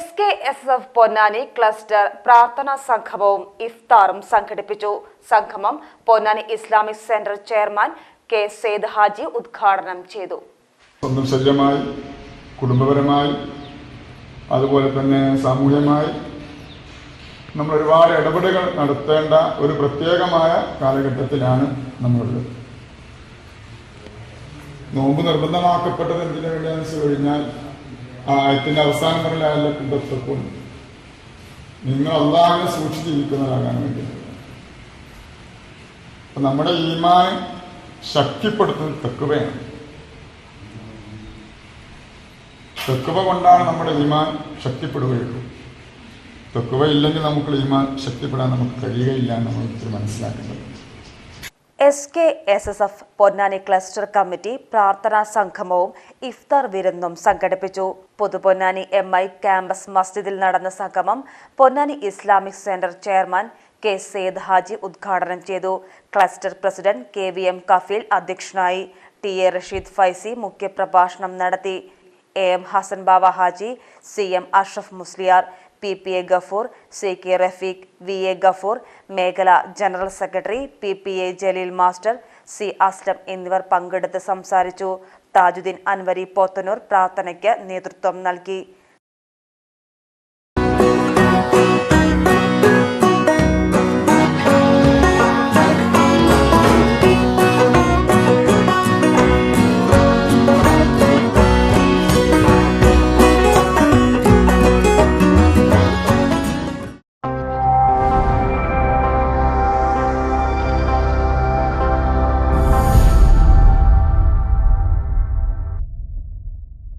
S K S F Ponnani cluster പ്രാർത്ഥനാ സംഗമവും ഇഫ്താറും സംഘടിപ്പിച്ചു. സംഗമം Ponnani Islamic centre chairman K Syed Haji ഉദ്ഘാടനം ചെയ്തു. സ്വന്തം ശരീരമായി കുടുംബപരമായി അതുപോലെ തന്നെ സാമൂഹ്യമായി നമ്മൾ ഒരുപാട് ഇടപെടലുകൾ നടത്തേണ്ട ഒരു പ്രത്യേകമായ കാലഘട്ടത്തിലാണ് നമ്മളുള്ളത്. നോമ്പ് നിർബന്ധമാക്കപ്പെട്ടത് എന്തിനു വേണ്ടിയാണെന്ന് വെച്ച് കഴിഞ്ഞാൽ ആയത്തിന്റെ അവസാനം പറഞ്ഞാൽ കുമ്പത്തക്കും നിങ്ങൾ അള്ളാഹിനെ സൂക്ഷിച്ച് ജീവിക്കുന്നവരാകാൻ വേണ്ടി. അപ്പൊ നമ്മുടെ ഈമാൻ ശക്തിപ്പെടുത്തുന്നത് തെക്കുവയാണ്. തെക്കുവ കൊണ്ടാണ് നമ്മുടെ ഈമാൻ ശക്തിപ്പെടുകയുള്ളൂ. തെക്കുവ ഇല്ലെങ്കിൽ നമുക്ക് ഈമാൻ ശക്തിപ്പെടാൻ നമുക്ക് കഴിയുകയില്ല എന്ന് നമ്മൾ ഇത്തിരി മനസ്സിലാക്കേണ്ടത്. S K S S F Ponnani cluster committee പ്രാർത്ഥനാ സംഗമവും ഇഫ്താർ വിരുന്നും സംഘടിപ്പിച്ചു. പുതുപൊന്നാനി എം ഐ ക്യാമ്പസ് മസ്ജിദിൽ നടന്ന സംഗമം Ponnani Islamic centre chairman K Syed Haji ഉദ്ഘാടനം ചെയ്തു. Cluster president K V M Kafeel അധ്യക്ഷനായി. ടി എ റഷീദ് ഫൈസി മുഖ്യപ്രഭാഷണം നടത്തി. A M Hasan Bava Haji C M Ashraf Musliyar P. P. A. Gafoor C. K. Rafeeq V. A. Gafoor മേഖല general secretary P. P. A. Jaleel master C. Aslam എന്നിവർ പങ്കെടുത്ത് സംസാരിച്ചു. താജുദ്ദീൻ അൻവരി പോത്തനൂർ പ്രാർത്ഥനയ്ക്ക് നേതൃത്വം നൽകി.